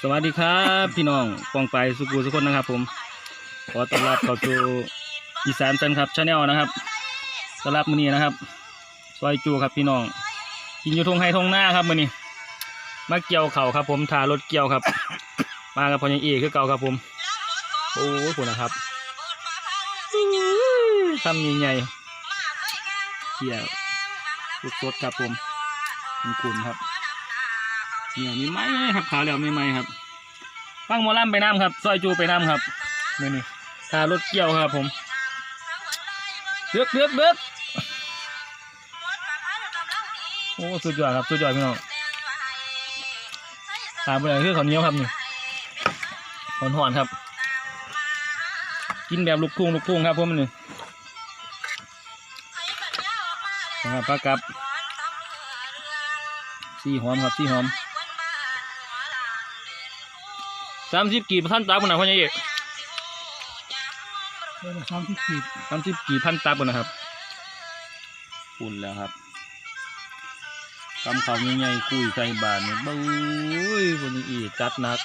สวัสดีครับพี่น้องปองไปสุกูสุกคนนะครับ ผมขอต้อนรับเข้าสู่อีสานแฟนครับชาแนลนะครับต้อนรับมือนี้นะครับ ซอยจูครับพี่น้อง กินอยู่ทงไฮทงหน้าครับมือนี้มาเกี่ยวเข่าครับ ผมทารถเกี่ยวครับ มากับพอยังเอกคือเก่าครับผมโอ้ยคุณนะครับคำใหญ่ๆเกี่ยวสดๆครับผมคุณคุณครับ เนี่ยมีไม้ครับขาแล้วมีไม้ครับฟังหมอลำไปน้ำครับซอยจูไปน้ำครับนี่นี่ทารถเกี่ยวครับผมเดือกเดือกเดือกโอ้สุดยอดครับสุดยอดพี่น้องตามไปเลยคือข้าวเหนียวครับนี่หอนหอนครับ กินแบบลูกทุ่งลูกทุ่งครับผมนี่นะครับปลากับสีหอมครับสีหอม สามสิบกี่พันตับกันนะพ่อใหญ่เอกเออสามสิบขีดสามสิบกี่พันตับกันนะครับปุ่นแล้วครับกำเขาใหญ่ๆคุยใส่บานนี่บุ้ยพ่อใหญ่เอกจัดหนัก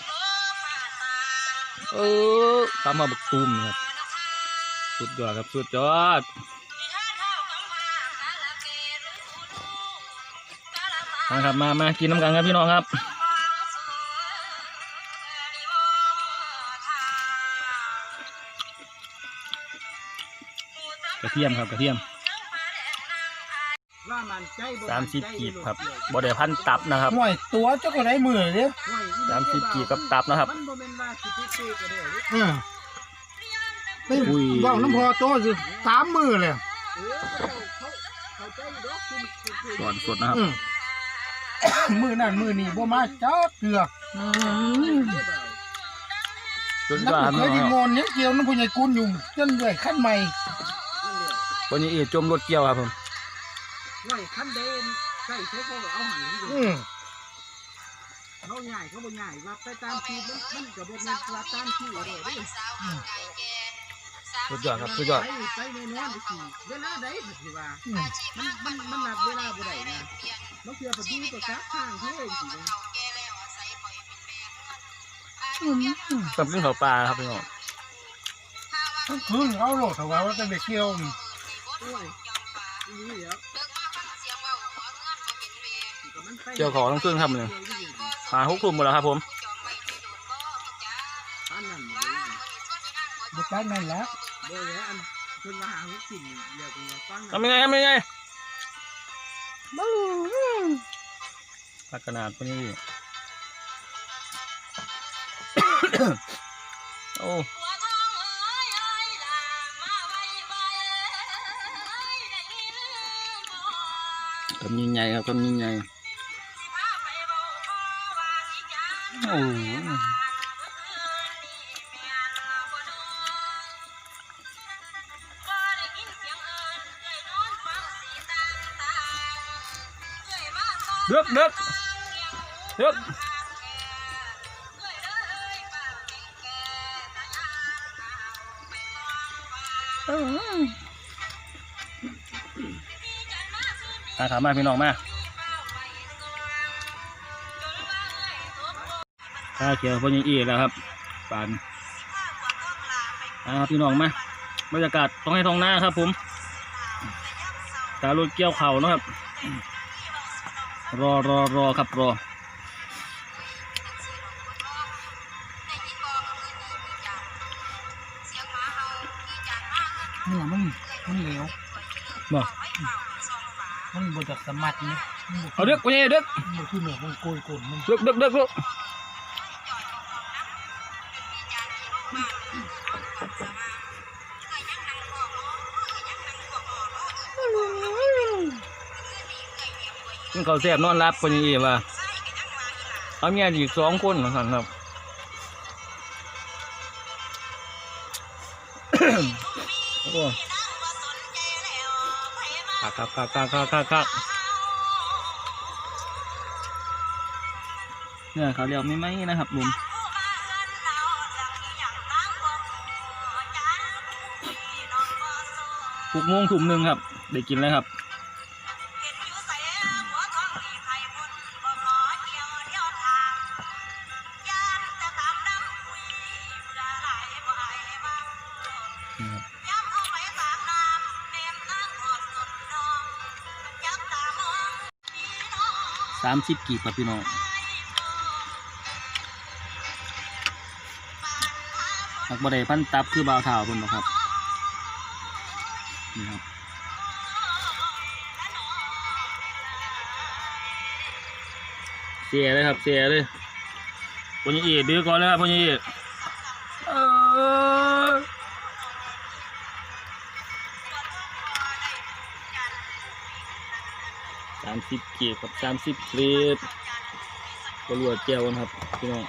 เออกำมาบักตุ้มนี่ครับสุดยอดครับสุดยอดมาครับมามากินน้ำกันครับพี่น้องครับ เทียมครับกระเทียมว่ามันใจสามสิบกีบครับบ่ได้พันตับนะครับห่วยตัวเจ้าก็ได้มือเด้อสามสิบกีบกับตับนะครับมันบ่แม่นว่าสิไปซื้อก็ได้เด้อเอออุ้ยเว้าน้ำพอโตสิสามมือเลยก่อนสดนะครับเออมือนั่นมือนี่บ่มาเจ้าเกลือสุดนัยอดคกรับเคพี่ยน้ที่องงอนยังเกี่ยวน้ำผู้ใหญ่กุนอยู่จนด้วยขั้นใหม่ วันนี้เอจมรถเกี่ยวครับผมไหวคันเดนใส่ใช้เขาเอาหันนี่อืมเขาใหญ่เขาบ่ใหญ่ว่าไปตามทีมันมันกับบทมันว่าตามที่อะไรเด้สุดยอดครับสุดยอดไปไปในนอนสิเวลาใดสิว่าอืมมันมันมันนัดเวลาบ่ได้นะบางเทื่อพอดีก็ซักข้างเท่สินะสำลึงเขาปลาครับพี่น้องทั้งคืนเอาโลดถวายว่าจะไปเกี่ยว นี่โอ้ยนี่เดี๋ยวก็มันไปเกี่ยวของทั้งเครื่องครับเนี่ยหาฮุกคลุมหมดแล้วครับผมอันนั้นบ่จักนั่นแหละบ่แล้วอันเพิ่นว่าหาหุกินเดี๋ยวเป็นว่าฟังทำยังไงทำยังไงพักขนาดพวกนี้ โอ้ คำยิ่งใหญ่ครับคาถามมาพี่น้องมาข้าเขียวพอยังอีแล้วครับปานอ่าพี่น้องมาบรรยากาศต้องให้ท้องหน้าครับ ผมตารถเกี่ยวเข่าเนาะครับ รอรอรอครับรอเนื้อมันมันเหลวบ่ มันบ่จักสมัดนี่เอาเด็กไปเด็กมันบ่คือเนื้อมันโกยกลนมันเด็กเด็กเด็กเด็กกินข้าวแซ่บนอนรับคนนี้ว่าเอาเมียอีกสองคนเหมือนกันครับโอ้ คักคักคักคักคักคักคักเนี่ยเขาเรียกไม่ไหมนะครับบุ๋มงหกม่วงถุมหนึ่งครับ ได้กินแล้วครับนี่ครับ สามสิบกีบครับพี่น้องหักบะไดพันตับคือบาวเท้าคนนะครับนี่ครับเสียเลยครับเสียเลยพญาเอกดื้อก่อนเลยครับพญาเอกเออามสิบกียกับสามสิบกรดก็รวจเจียวนะครับพี่น้อง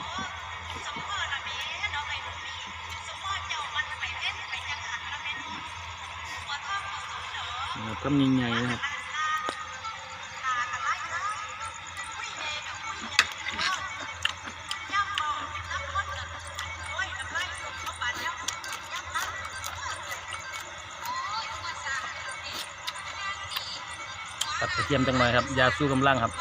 ครับกำยังใหญ่นะครับ ตัดกระเทียมจังหน่อยครับ ยาสู้กำลังครับ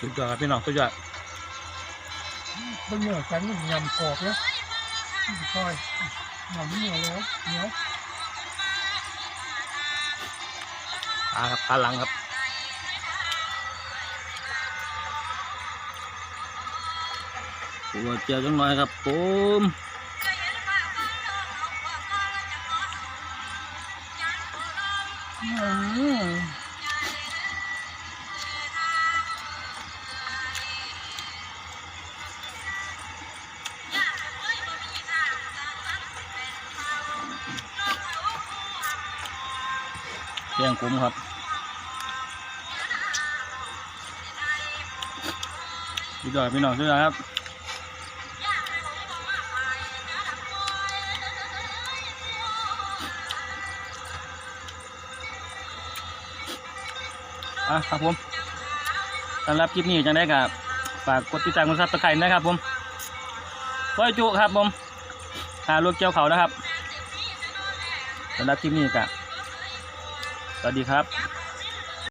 สุดยอดครับพี่น้องสุดยอดมันเหนื่อยกันมันยำกรอบแล้วค่อย ยำเหนื่อยแล้วเหนียวปลาครับขาหลังครับหัวเจียวจังหน่อยครับผมียงคุ้มครับสุดอดพี่น้องสุดยครับอะครับผมสำหรับคลิปนี้จังได้กับฝากกดติดตามกดซับสไครต์นะครับผมซอยจุครับผมหาลูกเจ้าเขานะครับสำหรับคลิปนี้กับ วัสดีครับ